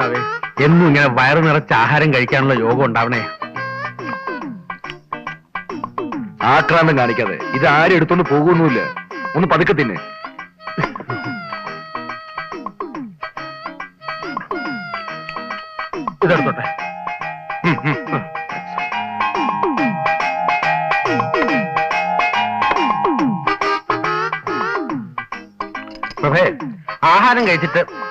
കർത്താവേ എന്നും ഇങ്ങനെ വയറു നിറച്ച് ആഹാരം കഴിക്കാനുള്ള യോഗം ഉണ്ടാവണേ. ആക്രാന്തം കാണിക്കാതെ. ഇത് ആരും എടുത്തോണ്ട് പോകുന്നില്ല ഒന്ന് പതുക്കെ തിന്നെ. ഇതെടുത്തോട്ടെ. പ്രഭേ ആഹാരം കഴിച്ചിട്ട്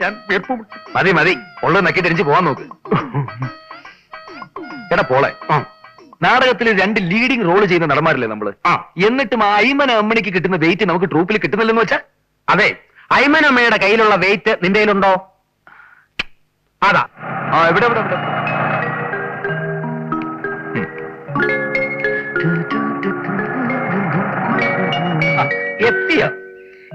ഞാൻ. മതി മതി. ഉള്ളത് നക്കി തിരിച്ച് പോവാൻ നോക്ക്. എടാ പോളെ ആ, നാടകത്തിൽ രണ്ട് ലീഡിംഗ് റോൾ ചെയ്യുന്ന നടന്മാരില്ലേ നമ്മൾ. എന്നിട്ടും ആ അയ്മന അമ്മണിക്ക് കിട്ടുന്ന വെയിറ്റ് നമുക്ക് ട്രൂപ്പിൽ കിട്ടുന്നില്ലെന്ന് വെച്ചാ? അതെ. അയ്മന അമ്മയുടെ കയ്യിലുള്ള വെയിറ്റ് നിന്റെ കയ്യിലുണ്ടോ? അതാ. ആ എവിടെ എവിടെ എവിടെ എത്തിയ.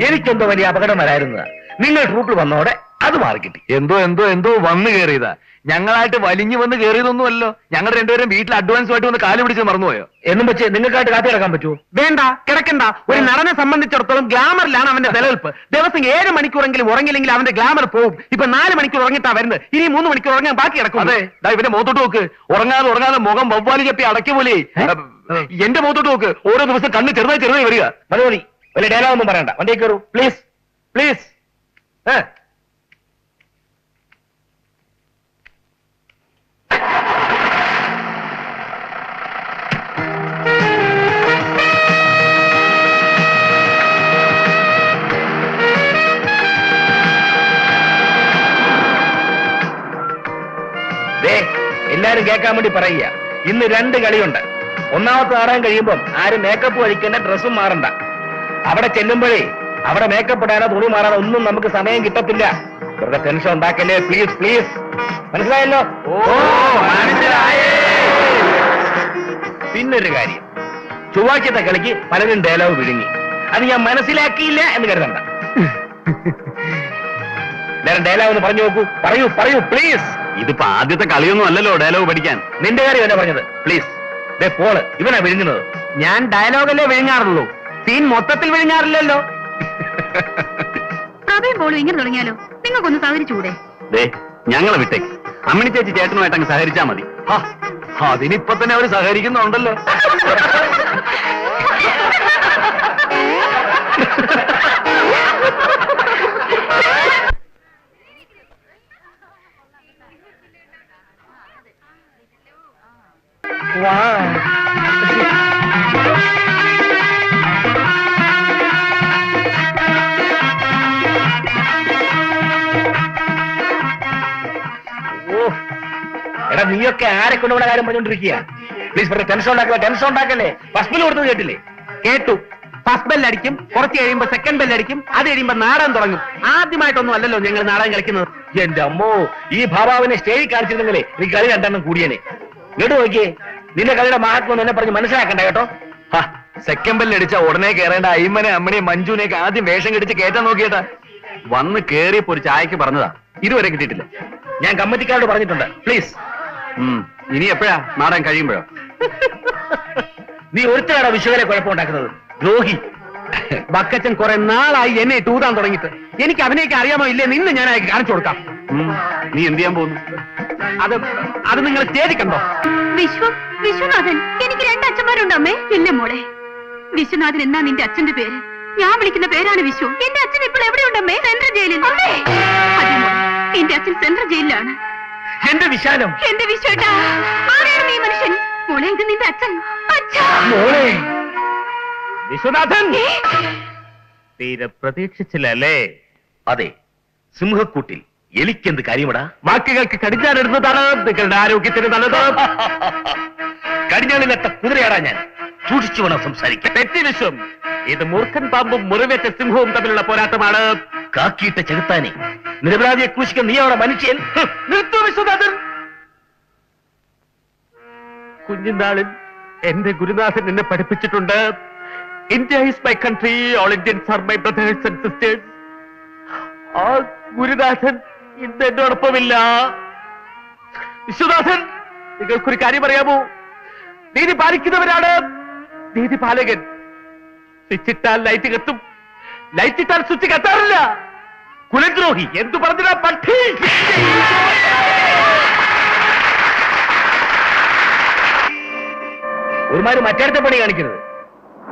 എനിക്കെന്തോ വലിയ അപകടം വരായിരുന്നതാ നിങ്ങൾ ട്രൂപ്പിൽ വന്നോടെ. അത് മാറിക്കിട്ടി എന്തോ എന്തോ എന്തോ വന്നു കയറിയതാ. ഞങ്ങളായിട്ട് വലിഞ്ഞു വന്ന് കയറിയതൊന്നുമല്ലോ. ഞങ്ങൾ രണ്ടുപേരും വീട്ടിൽ അഡ്വാൻസ് ആയിട്ട് വന്ന് കാൽ പിടിച്ച് മറന്നുപോയോ? എന്നും വെച്ച് നിങ്ങൾക്കായിട്ട് കാത്തി കിടക്കാൻ പറ്റുമോ? വേണ്ട കിടക്കണ്ട. ഒരു നടനെ സംബന്ധിച്ചിടത്തോളം ഗ്ലാമറിലാണ് അവന്റെ നിലനിൽപ്പ്. ദിവസം ഏഴ് മണിക്കൂറെങ്കിലും ഉറങ്ങില്ലെങ്കിൽ അവന്റെ ഗ്ലാമർ പോവും. ഇപ്പൊ നാല് മണിക്കൂർ ഉറങ്ങിട്ടാ വരുന്നത്. ഇനി മൂന്ന് മണിക്കൂർ ഉറങ്ങാൻ ബാക്കി കിടക്കും. അതെ. ദാ ഇവന്റെ മുഖത്തോട്ട് നോക്ക്. ഉറങ്ങാതെ ഉറങ്ങാതെ മുഖം വവ്വാലി ചപ്പി അടക്കി പോലെ. എന്റെ മുഖത്തോട്ട് നോക്ക്. ഓരോ ദിവസം കണ്ണ് ചെറുതായി ചെറുതായി വരിക. മതി മതി വലിയ ഡയലോഗ് ഒന്നും പറയണ്ട. വണ്ടി കയറൂ. പ്ലീസ് പ്ലീസ് ദേ എല്ലാരും കേൾക്കാൻ വേണ്ടി പറയുക. ഇന്ന് രണ്ട് കളിയുണ്ട്. ഒന്നാമത്തെ ആറാൻ കഴിയുമ്പോൾ ആരും മേക്കപ്പ് കഴിക്കേണ്ട ഡ്രസ്സും മാറണ്ട. അവിടെ ചെല്ലുമ്പോഴേ അവിടെ മേക്കപ്പ് ഇടാനോ തുണി മാറാനോ ഒന്നും നമുക്ക് സമയം കിട്ടത്തില്ല. വെറുതെ ടെൻഷൻ ഉണ്ടാക്കല്ലേ? പ്ലീസ് പ്ലീസ് മനസ്സിലായല്ലോ? പിന്നൊരു കാര്യം. ചൊവ്വാഴ്ചത്തെ കളിക്ക് പലരും ഡയലോഗ് വിഴുങ്ങി. അത് ഞാൻ മനസ്സിലാക്കിയില്ല എന്ന് കരുതണ്ട. ഡയലോഗ് ഒന്ന് പറഞ്ഞു നോക്കൂ. പറയൂ പറയൂ പ്ലീസ് ഇതിപ്പോ ആദ്യത്തെ കളിയൊന്നും അല്ലല്ലോ ഡയലോഗ് പഠിക്കാൻ. നിന്റെ കാര്യം എന്നാ പറഞ്ഞത്? പ്ലീസ് ദേ പോൾ ഇവനാ വിഴുങ്ങുന്നത്. ഞാൻ ഡയലോഗല്ലേ വിഴുങ്ങാറുള്ളൂ. സീൻ മൊത്തത്തിൽ വിഴുങ്ങാറില്ലല്ലോ. പ്രഭയും പോളും ഇങ്ങനെ തുടങ്ങിയാലോ? നിങ്ങൾക്കൊന്ന് സഹകരിച്ചുകൂടെ? ദേ ഞങ്ങളെ വിട്ടേ. അമ്മിണി ചേച്ചി ചേട്ടനുമായിട്ട് അങ്ങ് സഹകരിച്ചാ മതി. ഹാ, അതിനിപ്പോ തന്നെ അവർ സഹകരിക്കുന്നുണ്ടല്ലോ. എടാ നീയൊക്കെ ആരെ കൊണ്ടുപോണ കാര്യം പറഞ്ഞോണ്ടിരിക്കുക പ്ലീസ് വെറുതെ ടെൻഷൻ ഉണ്ടാക്കല്ലേ ടെൻഷൻ ഉണ്ടാക്കല്ലേ? ഫസ്റ്റ് കൊടുത്തത് കേട്ടില്ലേ? കേട്ടു. ഫസ്റ്റ് ബെല്ലടിക്കും കുറച്ച് കഴിയുമ്പോ സെക്കൻഡ് ബെല്ലടിക്കും അത് കഴിയുമ്പോ നാടകം തുടങ്ങും. ആദ്യമായിട്ടൊന്നും അല്ലല്ലോ ഞങ്ങൾ നാടകം കളിക്കുന്നത്. എന്റെ അമ്മോ ഈ ഭാവാവിനെ സ്റ്റേജിൽ കാണിച്ചിരുന്നെങ്കിലേ നീ കളി രണ്ടെണ്ണം കൂടിയനെ. ഇങ്ങോട്ട് നോക്കിയേ. നിന്റെ കളിയുടെ മഹാത്മം എന്നെ പറഞ്ഞ് മനസ്സിലാക്കണ്ട കേട്ടോ. സെക്കൻഡ് ബെല്ലടിച്ച ഉടനെ കയറേണ്ട അയ്മനെ അമ്മനെ മഞ്ജുനെയൊക്കെ ആദ്യം വേഷം കെടിച്ച് കേറ്റാൻ നോക്കിയേട്ടാ. വന്ന് കേറിയപ്പോ ഒരു ചായക്ക് പറഞ്ഞതാ. ഇതുവരെ കിട്ടിയിട്ടില്ല. ഞാൻ കമ്മിറ്റിക്കാരോട് പറഞ്ഞിട്ടുണ്ട്. പ്ലീസ്. ഇനി എപ്പോഴാ? നാടാൻ കഴിയുമ്പോഴോ? നീ ഒരുത്തരാണ് വിശ്വകരെ കുഴപ്പമുണ്ടാക്കുന്നത്. ദ്രോഹി. ബക്കച്ചൻ കുറെ നാളായി എന്നെ ടൂതാൻ തുടങ്ങിയിട്ട്. എനിക്ക് അവനെയൊക്കെ അറിയാമോ ഇല്ലേ? നിന്ന് ഞാൻ കാണിച്ചു കൊടുക്കാം. നീ എന്ത് ചെയ്യാൻ പോകുന്നു? അത് അത് നിങ്ങൾ സ്റ്റേജിൽ കണ്ടോ വിശ്വം വിശ്വനാഥൻ എനിക്ക് രണ്ട് അച്ഛന്മാരുണ്ട് അമ്മേ. ഇല്ല മോളെ. വിശ്വനാഥൻ എന്നാ നിന്റെ അച്ഛന്റെ പേര്? ഞാൻ വിളിക്കുന്ന പേരാണ് വിശ്വ. എന്റെ അച്ഛൻ ഇപ്പോൾ എവിടെയുണ്ടമ്മേ സെൻട്രൽ ജയിലിൽ. എന്റെ അച്ഛൻ സെൻട്രൽ ജയിലിലാണ്. എന്റെ വിശാലം. എന്റെ വിശ്വേട്ടാ ആരാണ് നീ മനുഷ്യൻ? മോളെ ഇത് നിന്റെ അച്ഛൻ. അച്ഛാ! മോളെ! വിശ്വനാഥൻ? തീരെ പ്രതീക്ഷിച്ചില്ലല്ലേ? അതെ സിംഹക്കൂട്ടിൽ. എലിക്കെന്ത് കാര്യമടാ? വാക്കുകൾക്ക് കടിഞ്ഞാൻ എടുത്തതാണ് നിങ്ങളുടെ ആരോഗ്യത്തിന് നല്ലത്. കടിഞ്ഞാണിലെത്ത കുതിരയാടാ ഞാൻ. സൂക്ഷിച്ചു വേണം സംസാരിക്കാൻ. തെറ്റി വിശ്വം. ഇത് മൂർഖൻ പാമ്പും മുറിവേറ്റ സിംഹവും തമ്മിലുള്ള പോരാട്ടമാണ്. കാക്കിയിട്ട ചെകുത്താനെ നിരപരാധിയെ ക്രൂശിക്കാൻ നീ അവിടെ മനുഷ്യൻ? നിർത്തു വിശ്വനാഥൻ. കുഞ്ഞിനാളിൽ എന്റെ ഗുരുനാഥൻ എന്നെ പഠിപ്പിച്ചിട്ടുണ്ട്. India is my country all Indians are my brothers and sisters ആ ഗുരുനാഥൻ ഇന്ന് എന്നോടൊപ്പമില്ല വിശ്വദാസൻ നിങ്ങൾക്കൊരു കാര്യം അറിയാമോ? നീതി പാലിക്കുന്നവരാണ് നീതി പാലകൻ. സ്വിച്ച് ഇട്ടാൽ ലൈറ്റ് കത്തും. ലൈറ്റ് ഇട്ടാൽ സ്വിച്ച് കത്താറില്ല. കുലദ്രോഹി എന്തു പറഞ്ഞാ പട്ടി? ഒരുമാതിരി മറ്റേടത്തെ പണി കാണിക്കരുത്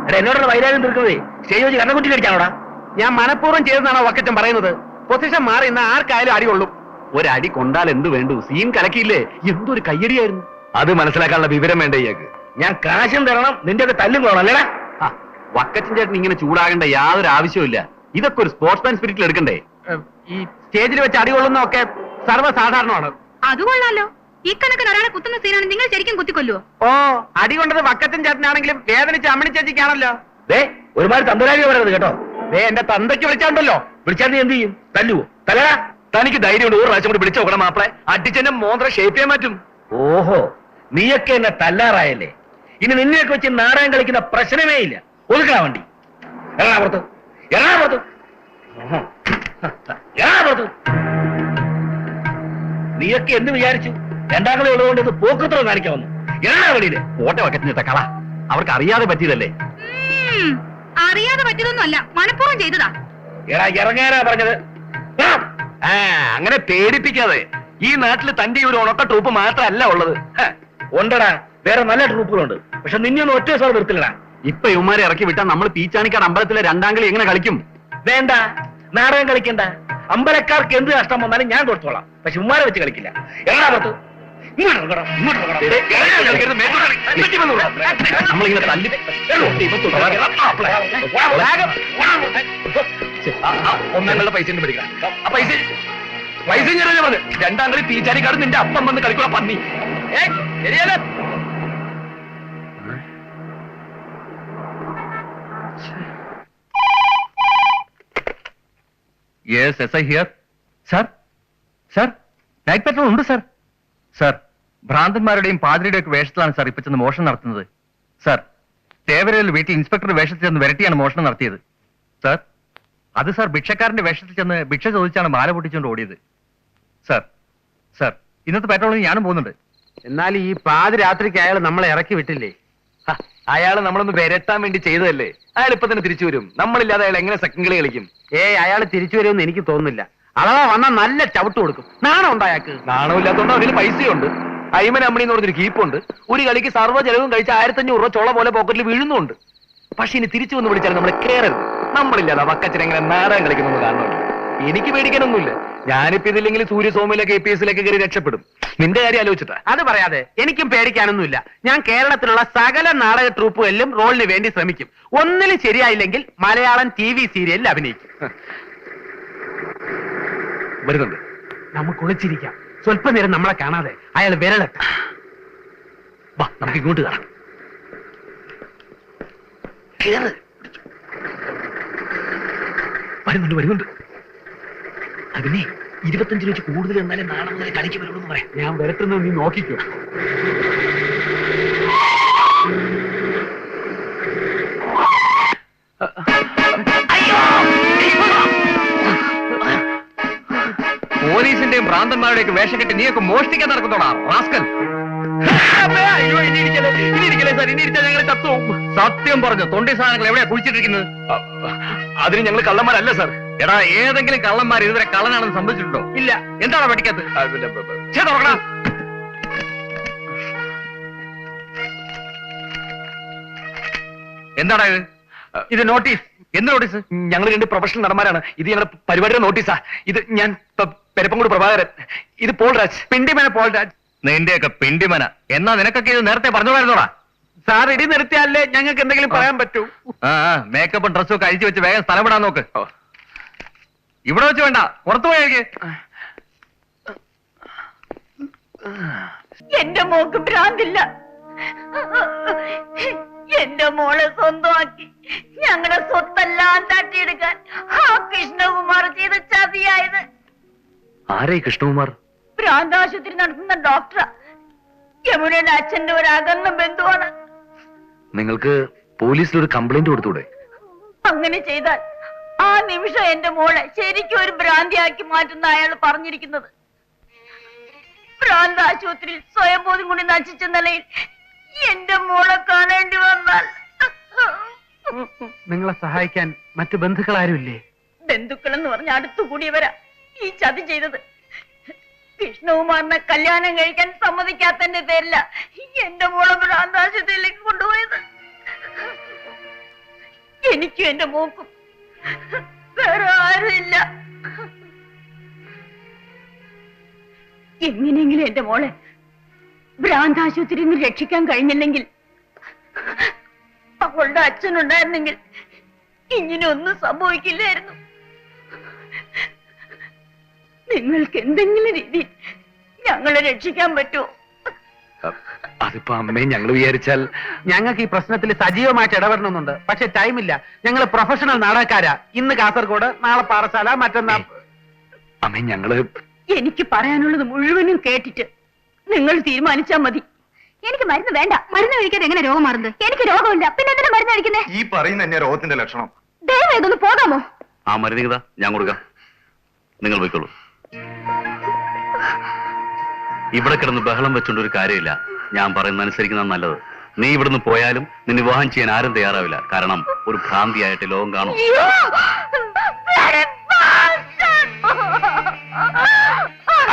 എടാ എന്നോടുള്ള വൈരാഗ്യം തീർക്കുന്നത് സ്റ്റേജ് വെച്ച് കണ്ണക്കുറ്റി ഞാൻ മനഃപൂർവം ചെയ്തെന്നാണോ വക്കച്ചൻ പറയുന്നത്? പൊസിഷൻ മാറി ഇന്ന് ആർക്കായാലും അടി കൊള്ളും. ഒരടി കൊണ്ടാൽ എന്ത് വേണ്ടു? സീൻ കലക്കിയില്ലേ? എന്തൊരു കയ്യടിയായിരുന്നു. അത് മനസ്സിലാക്കാനുള്ള വിവരം വേണ്ട ഇയാൾക്ക്? ഞാൻ കാശും തരണം നിന്റെ ഒക്കെ തല്ലും കൊള്ളണം അല്ലേടാ? ആ, വക്കച്ചൻ ചേട്ടൻ ഇങ്ങനെ ചൂടാകേണ്ട യാതൊരു ആവശ്യമില്ല ഇതൊക്കെ ഒരു സ്പോർട്സ്മാൻ സ്പിരിറ്റിൽ എടുക്കണ്ടേ? ഈ സ്റ്റേജിൽ വെച്ച് അടി കൊള്ളുന്നതൊക്കെ സർവസാധാരണമാണ്. അത് കൊള്ളാലോ. ഈ കണക്കിന് ഒരാളെ കുത്തുന്ന സീനാണ് നിങ്ങൾ ശരിക്കും കുത്തിക്കൊല്ലുവോ? ഓ അടി കൊണ്ടത് വക്കച്ചൻ ചേട്ടനാണെങ്കിലും വേദനിച്ച് അമ്മണി ചേച്ചിക്കാണല്ലോ. ദേ ഒരുമാതിരി തമ്പുരാജി പറയരുത് കേട്ടോ. ദേ എന്റെ തന്തയ്ക്ക് വിളിച്ചാണ്ടല്ലോ. വിളിച്ചാൽ നീ എന്ത് ചെയ്യും? തല്ലുവോ? തലടാ തനിക്ക് ധൈര്യമുണ്ട്. ഒരു പ്രാവശ്യം കൂടി വിളിച്ചു നോക്കണം മാപ്പിളെ. അടിച്ചെന്നെ മോന്ത്ര ഷേപ്പ് പറ്റും. ഓഹോ നീയൊക്കെ എന്നെ തല്ലാറായല്ലേ? ഇനി നിന്നെയൊക്കെ വെച്ച് നാടകം കളിക്കുന്ന പ്രശ്നമേ ഇല്ല. ഒതുക്കാ വണ്ടി. എറണാകുളത്ത് എറണാകുളത്ത് എറണാകുളത്ത് നീയൊക്കെ എന്ത് വിചാരിച്ചു? രണ്ടാം കളി ഉള്ളതുകൊണ്ട് ഇത് പോക്കത്രം കാണിക്കാൻ വന്നു. എറണാകുളിയിൽ ഓട്ടെ വക്കച്ചൻ ചേട്ടാ കള. അവർക്ക് അറിയാതെ പറ്റിയതല്ലേ അറിയാതെ പറ്റിയതൊന്നും അല്ല മനഃപൂർവം ചെയ്തതാ. എടാ ഇറങ്ങാനാ പറഞ്ഞത് ആ, അങ്ങനെ പേടിപ്പിക്കാതെ ഈ നാട്ടിൽ തന്റെ ഒരു ഉണക്ക ട്രൂപ്പ് മാത്രമല്ല ഉള്ളത് ഉണ്ടടാ വേറെ നല്ല ട്രൂപ്പുകളുണ്ട് പക്ഷെ നിന്നെ ഒന്നും ഒറ്റ സാർ നിർത്തില്ലടാ ഇപ്പൊ ഇവന്മാരെ ഇറക്കി വിട്ടാൽ നമ്മൾ പീച്ചാണിക്കാട് അമ്പലത്തിലെ രണ്ടാം കളി എങ്ങനെ കളിക്കും വേണ്ട നാടകം കളിക്കണ്ട അമ്പലക്കാർക്ക് എന്ത് കഷ്ടം വന്നാലും ഞാൻ കൊടുത്തോളാം പക്ഷെ ഉമ്മാരെ വെച്ച് കളിക്കില്ല വന്നു വിടാം. നമ്മളിങ്ങനെ തല്ലി ആ, ആ, ഒന്നാം പൈസ പിടിക്കാം ആ പൈസ. പൈസ ഞാൻ പറഞ്ഞു രണ്ടാം കളി പീച്ചാനിക്കാട് നിന്റെ അപ്പം വന്ന് കളിക്കുള്ള പന്നി. ഏ ശരിയല്ലേ? Yes I here sir sir night patrol ഉണ്ട് സർ സർ ഭ്രാന്തന്മാരുടെയും പാതിരിയുടെയൊക്കെ വേഷത്തിലാണ് സാർ ഇപ്പൊ ചെന്ന് മോഷണം നടത്തുന്നത്. സാർ തേവരയിൽ വീട്ടിൽ ഇൻസ്പെക്ടർ വേഷത്തിൽ ചെന്ന് വരട്ടിയാണ് മോഷണം നടത്തിയത്. സർ അത് സാർ ഭിക്ഷക്കാരന്റെ വേഷത്തിൽ ചെന്ന് ഭിക്ഷ ചോദിച്ചാണ് മാല പൊട്ടിച്ചുകൊണ്ട് ഓടിയത്. സർ സർ ഇന്നത്തെ പെട്രോളിന് ഞാനും പോകുന്നുണ്ട്. എന്നാൽ ഈ പാതിരാത്രിക്ക് അയാൾ നമ്മളെ ഇറക്കി വിട്ടില്ലേ? അയാൾ നമ്മളൊന്ന് വരട്ടാൻ വേണ്ടി ചെയ്തതല്ലേ? അയാൾ ഇപ്പൊ തന്നെ തിരിച്ചു വരും. നമ്മളില്ലാതെ അയാൾ എങ്ങനെ സെക്കൻഡ് കളി കളിക്കും? ഏ അയാൾ തിരിച്ചു വരുമെന്ന് എനിക്ക് തോന്നുന്നില്ല. അഥവാ വന്നാൽ നല്ല ചവിട്ട് കൊടുക്കും. നാണം ഉണ്ടായാക്ക് നാണമില്ലാത്തോണ്ട് അവരിൽ പൈസയുണ്ട്. അയ്മൻ അമ്മണി എന്ന് പറഞ്ഞൊരു കീപ്പുണ്ട്. ഒരു കളിക്ക് സർവ ചെലവും കഴിച്ച് ആയിരത്തഞ്ഞൂറ് രൂപ ചോള പോലെ പോക്കറ്റിൽ വീഴുന്നുണ്ട്. പക്ഷെ ഇനി തിരിച്ചു വന്ന് വിളിച്ചാൽ നമ്മൾ കേറരുത്. നമ്മളില്ലാതെ വക്കച്ചൻ എങ്ങനെ നാടകം കളിക്കുന്നു കാണുന്നുണ്ട് എനിക്ക് പേടിക്കാനൊന്നുമില്ല. ഞാനിപ്പോ ഇതില്ലെങ്കിൽ സൂര്യ സോമിലൊക്കെ എ പി എസിലൊക്കെ കയറി രക്ഷപ്പെടും. നിന്റെ കാര്യം ആലോചിച്ചിട്ടാ. അത് പറയാതെ എനിക്കും പേടിക്കാനൊന്നുമില്ല. ഞാൻ കേരളത്തിലുള്ള സകല നാടക ട്രൂപ്പുകളിലും റോളിന് വേണ്ടി ശ്രമിക്കും. ഒന്നിലും ശരിയായില്ലെങ്കിൽ മലയാളം ടി വി സീരിയലിൽ അഭിനയിക്കും. വരുന്നുണ്ട്. നമുക്ക് ഒളിച്ചിരിക്കാം. സ്വല്പനേരം നമ്മളെ കാണാതെ അയാൾ വിരളട്ടെ. വാ നമുക്ക് ഇങ്ങോട്ട് കാണാം. കേറ്. വരുന്നുണ്ട് വരുന്നുണ്ട്. അതിനെ ഇരുപത്തഞ്ച് രൂപ കൂടുതൽ എന്നാലേ നാളെ മുതൽ കളിക്ക് വരുള്ളൂ എന്ന് പറയാം. ഞാൻ വരട്ടുന്നത് നീ നോക്കിക്കോ. പോലീസിന്റെയും ഭ്രാന്തന്മാരുടെയൊക്കെ വേഷം കെട്ടി നീയൊക്കെ മോഷ്ടിക്കാൻ നടക്കുന്നോടാ റാസ്കൽ. സത്യം പറഞ്ഞു തൊണ്ടി സാധനങ്ങൾ എവിടെയാ കുഴിച്ചിട്ടിരിക്കുന്നത്? അതിന് ഞങ്ങൾ കള്ളന്മാരല്ല സാർ. എടാ ഏതെങ്കിലും കള്ളന്മാർ ഇതുവരെ കള്ളനാണെന്ന് സംഭവിച്ചിട്ടുണ്ടോ ഇല്ല. എന്താണ് പഠിക്കാത്ത. എന്താടാ ഇത്? ഇത് നോട്ടീസ്. എന്ത് നോട്ടീസ്? ഞങ്ങൾ രണ്ട് പ്രൊഫഷണൽ നടന്മാരാണ്. ഇത് ഞങ്ങളുടെ പരിപാടിയുടെ നോട്ടീസാ. ഇത് ഞാൻ പെരപ്പംകൂട് പ്രഭാകരൻ. ഇത് പോൾ രാജ് പിണ്ടിമേന പോൾ രാജ് നിന്റെയൊക്കെ പിണ്ടിമന. എന്നാ നിനക്കൊക്കെ ഇത് നേരത്തെ പറഞ്ഞോടാ സാർ ഇടി നിർത്തിയാലേ ഞങ്ങൾക്ക് എന്തെങ്കിലും പറയാൻ പറ്റൂ. ആ മേക്കപ്പും ഡ്രസ്സും ഒക്കെ അഴിച്ചു വെച്ച് വേഗം സ്ഥലം വിടാൻ നോക്ക്. ഇവിടെ വെച്ച് വേണ്ട പുറത്തു പോയേക്ക് എന്റെ മോക്ക് ഭ്രാന്തില്ല. എന്റെ മോളെ സ്വന്തമാക്കി ഞങ്ങളുടെ സ്വത്തെല്ലാം തട്ടിയെടുക്കാൻ ആ കൃഷ്ണകുമാർ ചെയ്ത ചതിയായത്. ആരേ കൃഷ്ണകുമാർ? ഭ്രാന്താശുപത്രി നടത്തുന്ന ഡോക്ടറാ. യമുനയുടെ അച്ഛന്റെ ഒരു അകന്ന ബന്ധുവാണ്. നിങ്ങൾക്ക് പോലീസിൽ ഒരു കംപ്ലൈന്റ് കൊടുത്തൂടെ? അങ്ങനെ ചെയ്താൽ ആ നിമിഷം എന്റെ മോളെ ശരിക്കും ഒരു ഭ്രാന്തിയാക്കി മാറ്റുന്ന അയാൾ പറഞ്ഞിരിക്കുന്നത്. ഭ്രാന്ത് ആശുപത്രിയിൽ സ്വയംബോധം കൊണ്ട് നശിച്ച നിലയിൽ എന്റെ മോളെ കാണേണ്ടി വന്നാൽ. നിങ്ങളെ സഹായിക്കാൻ മറ്റു ബന്ധുക്കളാരുമില്ലേ? ബന്ധുക്കൾ എന്ന് പറഞ്ഞ അടുത്തുകൂടിയവരാ ഈ ചതി ചെയ്തത്. കൃഷ്ണകുമാറിനെ കല്യാണം കഴിക്കാൻ സമ്മതിക്കാത്തന്റെ പേരില്ല എന്റെ മോളെ ഭ്രാന്താശുപത്രിയിലേക്ക് കൊണ്ടുപോയത്. എനിക്കും എന്റെ മോക്കും വേറെ ആരുമില്ല. എങ്ങനെയെങ്കിലും എന്റെ മോളെ ഭ്രാന്താശുപത്രിയിൽ നിന്ന് രക്ഷിക്കാൻ കഴിഞ്ഞില്ലെങ്കിൽ അവളുടെ അച്ഛനുണ്ടായിരുന്നെങ്കിൽ ഇങ്ങനെ ഒന്നും സംഭവിക്കില്ലായിരുന്നു. നിങ്ങൾക്ക് എന്തെങ്കിലും രീതി ഞങ്ങളെ രക്ഷിക്കാൻ പറ്റുമോ അതിപ്പോ അമ്മയെ ഞങ്ങൾ വിചാരിച്ചാൽ ഞങ്ങൾക്ക് ഈ പ്രശ്നത്തിൽ സജീവമായിട്ട് ഇടപെടണമെന്നുണ്ട്. പക്ഷെ ടൈമില്ല. ഞങ്ങൾ പ്രൊഫഷണൽ നാടകക്കാരാ. ഇന്ന് കാസർഗോഡ് നാളെ പാറശാല മറ്റന്നാ അമ്മേ ഞങ്ങൾ എനിക്ക് പറയാനുള്ളത് മുഴുവനും കേട്ടിട്ട് നിങ്ങൾ തീരുമാനിച്ചാ മതി. എനിക്ക് മരുന്ന് വേണ്ട. മരുന്ന് കഴിക്കാതെ എങ്ങനെ രോഗം മാറുന്നത്? എനിക്ക് രോഗമില്ല. പിന്നെ എന്തിനാ മരുന്ന് കഴിക്കുന്നേ? ഈ പറയുന്ന തന്നെ രോഗത്തിന്റെ ലക്ഷണം. ദയവായി ഇതൊന്ന് പോകാമോ? ആ മരുന്ന് ഞാൻ കൊടുക്കാം. നിങ്ങൾ പോയിക്കോളൂ. ഇവിടെ കിടന്ന് ബഹളം വെച്ചുകൊണ്ട് ഒരു കാര്യമില്ല. ഞാൻ പറയുന്ന അനുസരിക്കുന്ന നല്ലത്. നീ ഇവിടുന്ന് പോയാലും നിന്നെ വിവാഹം ചെയ്യാൻ ആരും തയ്യാറാവില്ല. കാരണം ഒരു ഭ്രാന്തിയായിട്ട് ലോകം കാണും!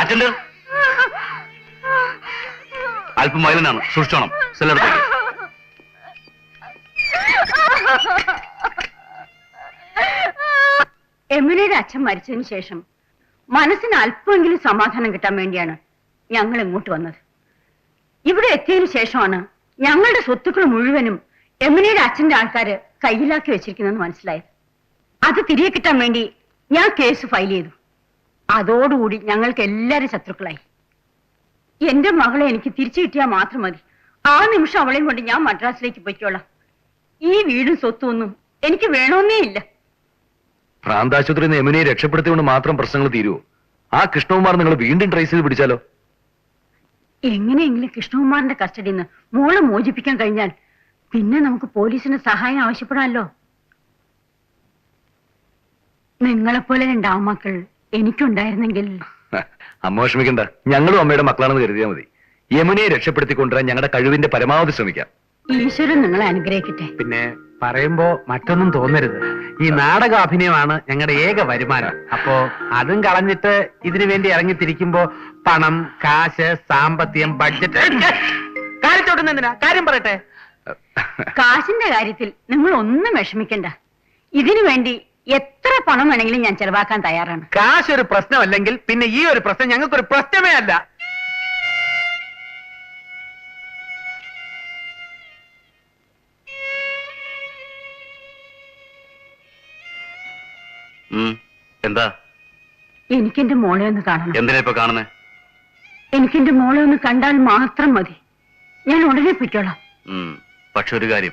അച്ഛന്റെ? അല്പം വയലനാണ്. സൂക്ഷിച്ചോണം. സെല്ലെടുത്തേക്ക് എമിനയുടെ അച്ഛൻ മരിച്ചതിന് ശേഷം മനസ്സിന് അല്പമെങ്കിലും സമാധാനം കിട്ടാൻ വേണ്ടിയാണ് ഞങ്ങൾ ഇങ്ങോട്ട് വന്നത്? ഇവിടെ എത്തിയതിനു ശേഷമാണ് ഞങ്ങളുടെ സ്വത്തുക്കൾ മുഴുവനും എമിനയുടെ അച്ഛന്റെ ആൾക്കാര് കയ്യിലാക്കി വെച്ചിരിക്കുന്നെന്ന് മനസ്സിലായത്. അത് തിരികെ കിട്ടാൻ വേണ്ടി ഞാൻ കേസ് ഫയൽ ചെയ്തു. അതോടുകൂടി ഞങ്ങൾക്ക് എല്ലാവരും ശത്രുക്കളായി. എന്റെ മകളെ എനിക്ക് തിരിച്ചു കിട്ടിയാൽ മാത്രം മതി. ആ നിമിഷം അവളെയും കൊണ്ട് ഞാൻ മദ്രാസിലേക്ക് പോയിക്കോളാം. ഈ വീടും സ്വത്തും ഒന്നും എനിക്ക് വേണമെന്നേ ഇല്ല. പ്രാന്താശുപത്രി യമുനയെ രക്ഷപ്പെടുത്തിക്കൊണ്ട് മാത്രം പ്രശ്നങ്ങൾ തീരുവോ? ആ കൃഷ്ണകുമാർ നിങ്ങൾ വീണ്ടും ട്രേസ് ചെയ്ത് പിടിച്ചാലോ? എങ്ങനെയെങ്കിലും കൃഷ്ണകുമാറിന്റെ കസ്റ്റഡിയിൽ നിന്ന് മോളെ മോചിപ്പിക്കാൻ കഴിഞ്ഞാൽ പിന്നെ നമുക്ക് പോലീസിന് സഹായം ആവശ്യപ്പെടാമല്ലോ. നിങ്ങളെപ്പോലെ രണ്ടാമക്കൾ എനിക്കുണ്ടായിരുന്നെങ്കിൽ അമ്മ വിഷമിക്കണ്ട. ഞങ്ങളും അമ്മയുടെ മക്കളാണെന്ന് കരുതിയാൽ മതി. യമുനയെ രക്ഷപ്പെടുത്തിക്കൊണ്ടുവരാൻ ഞങ്ങളുടെ കഴിവിന്റെ പരമാവധി ശ്രമിക്കാം. ഈശ്വരൻ നിങ്ങളെ അനുഗ്രഹിക്കട്ടെ. പിന്നെ പറയുമ്പോ മറ്റൊന്നും തോന്നരുത്. ഈ നാടക അഭിനയമാണ് ഞങ്ങളുടെ ഏക വരുമാനം. അപ്പോ അതും കളഞ്ഞിട്ട് ഇതിനു വേണ്ടി ഇറങ്ങിത്തിരിക്കുമ്പോ പണം കാശ് സാമ്പത്തികം ബഡ്ജറ്റ് കാര്യം ചോട്ടുന്നെന്തിനാ കാര്യം പറയട്ടെ. കാശിന്റെ കാര്യത്തിൽ നിങ്ങൾ ഒന്നും വിഷമിക്കണ്ട. ഇതിനു വേണ്ടി എത്ര പണം വേണമെങ്കിലും ഞാൻ ചെലവാക്കാൻ തയ്യാറാണ്. കാശ് ഒരു പ്രശ്നമല്ലെങ്കിൽ പിന്നെ ഈ ഒരു പ്രശ്നം ഞങ്ങൾക്കൊരു പ്രശ്നമേ അല്ല. എന്താ? എനിക്കെന്റെ മോളെ ഒന്ന് കാണണം. എന്തിനാ ഇപ്പൊ കാണുന്നേ? എനിക്കെന്റെ മോളെ ഒന്ന് കണ്ടാൽ മാത്രം മതി. ഞാൻ ഉടനെ പൊയ്ക്കോളാം. ഉം. പക്ഷെ ഒരു കാര്യം.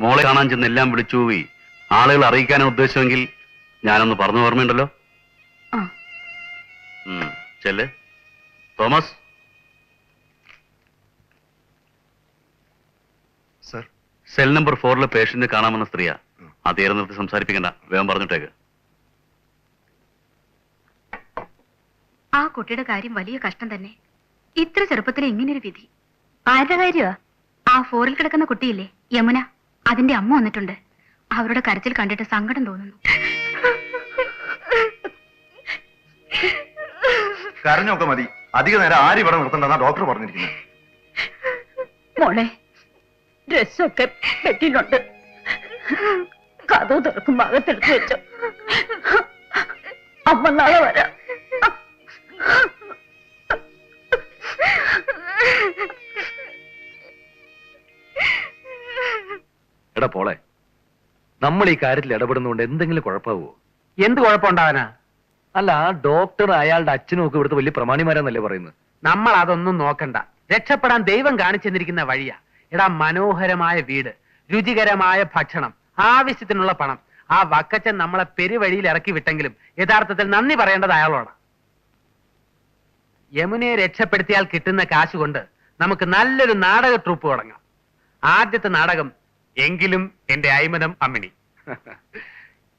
മോളെ കാണാൻ ചെന്ന് എല്ലാം വിളിച്ചു പോയി ആളുകൾ അറിയിക്കാനാണ് ഉദ്ദേശമെങ്കിൽ ഞാനൊന്ന് പറഞ്ഞു ഓർമ്മയുണ്ടല്ലോ. ചെല്ല്. തോമസ്? സർ. സെൽ നമ്പർ ഫോറിലെ പേഷ്യന്റ് കാണാമെന്ന സ്ത്രീയാ. ആ തീരെ നിർത്തി സംസാരിപ്പിക്കണ്ട. വേഗം പറഞ്ഞിട്ടേക്ക്. ആ കുട്ടിയുടെ കാര്യം വലിയ കഷ്ടം തന്നെ. ഇത്ര ചെറുപ്പത്തിൽ ഇങ്ങനൊരു വിധി. ആരുടെ കാര്യമാ ആ ഫോറിൽ കിടക്കുന്ന കുട്ടിയില്ലേ യമുന. അതിന്റെ അമ്മ വന്നിട്ടുണ്ട്. അവരുടെ കരച്ചിൽ കണ്ടിട്ട് സങ്കടം തോന്നുന്നു. കരഞ്ഞൊക്കെ മതി. അധിക നേരം ആര് ഇവിടെ നിർത്തണ്ടെന്നാ ഡോക്ടർ പറഞ്ഞിരിക്കുന്നു മോളെ ഡ്രസ്സൊക്കെ പെട്ടിയിലുണ്ട് കഥ തുറക്കും ഭാഗത്തെടുത്ത് വെച്ചോ. അമ്മ നാളെ വരാം. എടാ പോളെ നമ്മൾ ഈ കാര്യത്തിൽ ഇടപെടുന്നതുകൊണ്ട് എന്തെങ്കിലും കുഴപ്പമാവോ? എന്ത് കുഴപ്പമുണ്ടാവാനാ അല്ല ആ ഡോക്ടർ അയാളുടെ അച്ഛനും ഒക്കെ ഇവിടുത്തെ വലിയ പ്രമാണിമാരാന്നല്ലേ പറയുന്നത്. നമ്മൾ അതൊന്നും നോക്കണ്ട. രക്ഷപ്പെടാൻ ദൈവം കാണിച്ചെന്നിരിക്കുന്ന വഴിയാ. എടാ മനോഹരമായ വീട് രുചികരമായ ഭക്ഷണം ആവശ്യത്തിനുള്ള പണം. ആ വക്കച്ചൻ നമ്മളെ പെരുവഴിയിൽ ഇറക്കി വിട്ടെങ്കിലും യഥാർത്ഥത്തിൽ നന്ദി പറയേണ്ടത് അയാളോട്. യമുനയെ രക്ഷപ്പെടുത്തിയാൽ കിട്ടുന്ന കാശ് കൊണ്ട് നമുക്ക് നല്ലൊരു നാടക ട്രൂപ്പ് തുടങ്ങാം. ആദ്യത്തെ നാടകം എങ്കിലും എന്റെ അയ്മനം അമ്മിണി.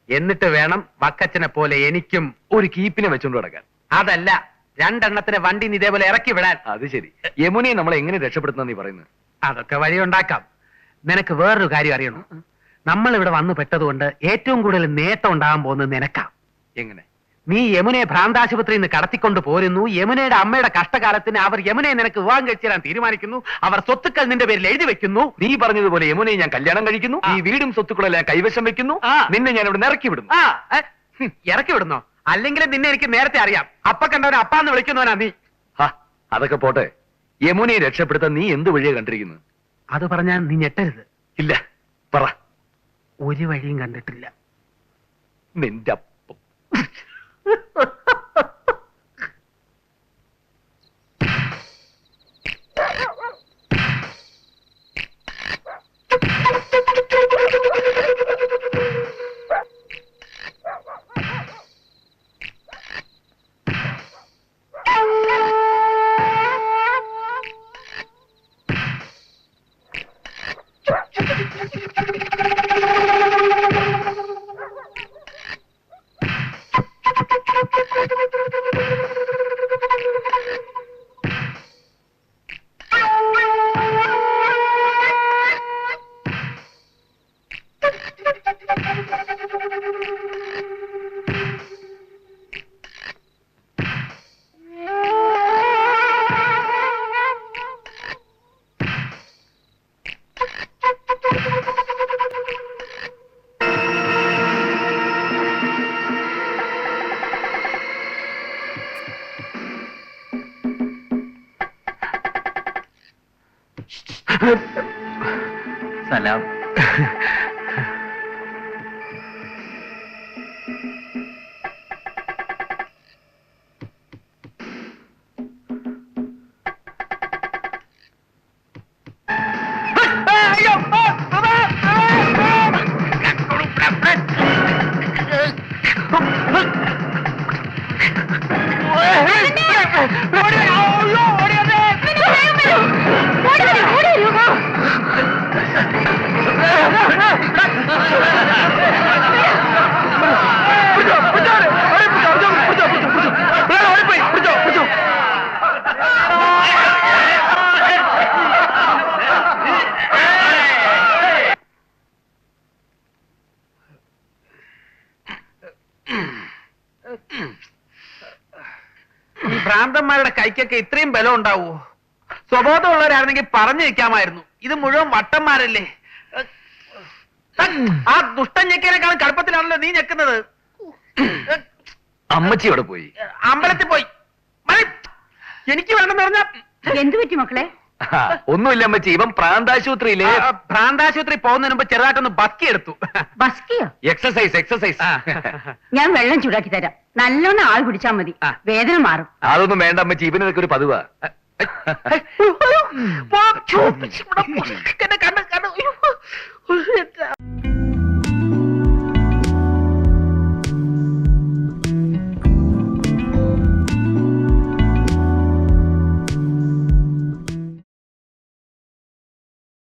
എന്നിട്ട് വേണം വക്കച്ചനെ പോലെ എനിക്കും ഒരു കീപ്പിനെ വെച്ചുകൊണ്ട് കിടക്കാൻ അതല്ല രണ്ടെണ്ണത്തിന് വണ്ടി ഇതേപോലെ ഇറക്കി വിടാൻ. അത് ശരി. യമുനയെ നമ്മൾ എങ്ങനെ രക്ഷപ്പെടുത്തുന്ന നീ പറയുന്നത് അതൊക്കെ വഴി ഉണ്ടാക്കാം നിനക്ക് വേറൊരു കാര്യം അറിയണം. നമ്മൾ ഇവിടെ വന്നു പെട്ടതുകൊണ്ട് ഏറ്റവും കൂടുതൽ നേട്ടം ഉണ്ടാകാൻ പോകുന്നത് നിനക്കാം. എങ്ങനെ? നീ യമുനെ ഭ്രാന്താശുപത്രിയിൽ നിന്ന് കടത്തിക്കൊണ്ട് പോരുന്നു. യമുനയുടെ അമ്മയുടെ കഷ്ടകാലത്തിന് അവർ യമുനയെ നിനക്ക് വിവാഹം കഴിച്ചു തരാൻ തീരുമാനിക്കുന്നു. അവർ സ്വത്തുക്കൾ നിന്റെ പേരിൽ എഴുതി വെക്കുന്നു. നീ പറഞ്ഞതുപോലെ യമുനയെ ഞാൻ കല്യാണം കഴിക്കുന്നു. ഈ വീടും സ്വത്തുക്കളെല്ലാം കൈവശം വെക്കുന്നു. നിന്നെ ഞാൻ ഇവിടെ ഇറക്കി വിടുന്നു. ഇറക്കി വിടുന്നോ? അല്ലെങ്കിൽ നിന്നെ എനിക്ക് നേരത്തെ അറിയാം. അപ്പ കണ്ടവനെ അപ്പാന്ന് വിളിക്കുന്നവനാ നീ. അതൊക്കെ പോട്ടെ. യമുനയെ രക്ഷപ്പെടുത്താൻ നീ എന്ത് വഴിയാ കണ്ടിരിക്കുന്നു അത് പറഞ്ഞാൽ നീ ഞെട്ടരുത്. ഇല്ല പറ. ഒരു വഴിയും കണ്ടിട്ടില്ല. നിന്റെ or you സലാം. കൈക്കൊക്കെ ഇത്രയും ബലം ഉണ്ടാവോ? സ്വബോധമുള്ളവരായിരുന്നെങ്കിൽ പറഞ്ഞു നിൽക്കാമായിരുന്നു. ഇത് മുഴുവൻ വട്ടന്മാരല്ലേ? ആ ദുഷ്ടൻ ഞെക്കിനേക്കാളും കടുപ്പത്തിലാണല്ലോ നീ ഞെക്കുന്നത്. അമ്മച്ചി അവിടെ പോയി. അമ്പലത്തിൽ പോയി. മതി. എനിക്ക് വേണമെന്ന് പറഞ്ഞ എന്തു പറ്റി മക്കളെ? ഒന്നുമില്ല അമ്മച്ചി. ഇവൻ പ്രാന്താശുപത്രിയിലെ പ്രാന്താശുപത്രി പോകുന്നതിന് മുമ്പ് ചെറുതായിട്ടൊന്ന് ബസ്കി എടുത്തു. ബസ്കിയോ? എക്സസൈസ് എക്സസൈസ് ഞാൻ വെള്ളം ചൂടാക്കി തരാം. നല്ലോണം ആൾ കുടിച്ചാ മതി. ആ. വേദന മാറും. അതൊന്നും വേണ്ട അമ്മച്ചി. ഇവനൊക്കെ ഒരു പതിവാ. കണ്ണ് കണ്ണ്.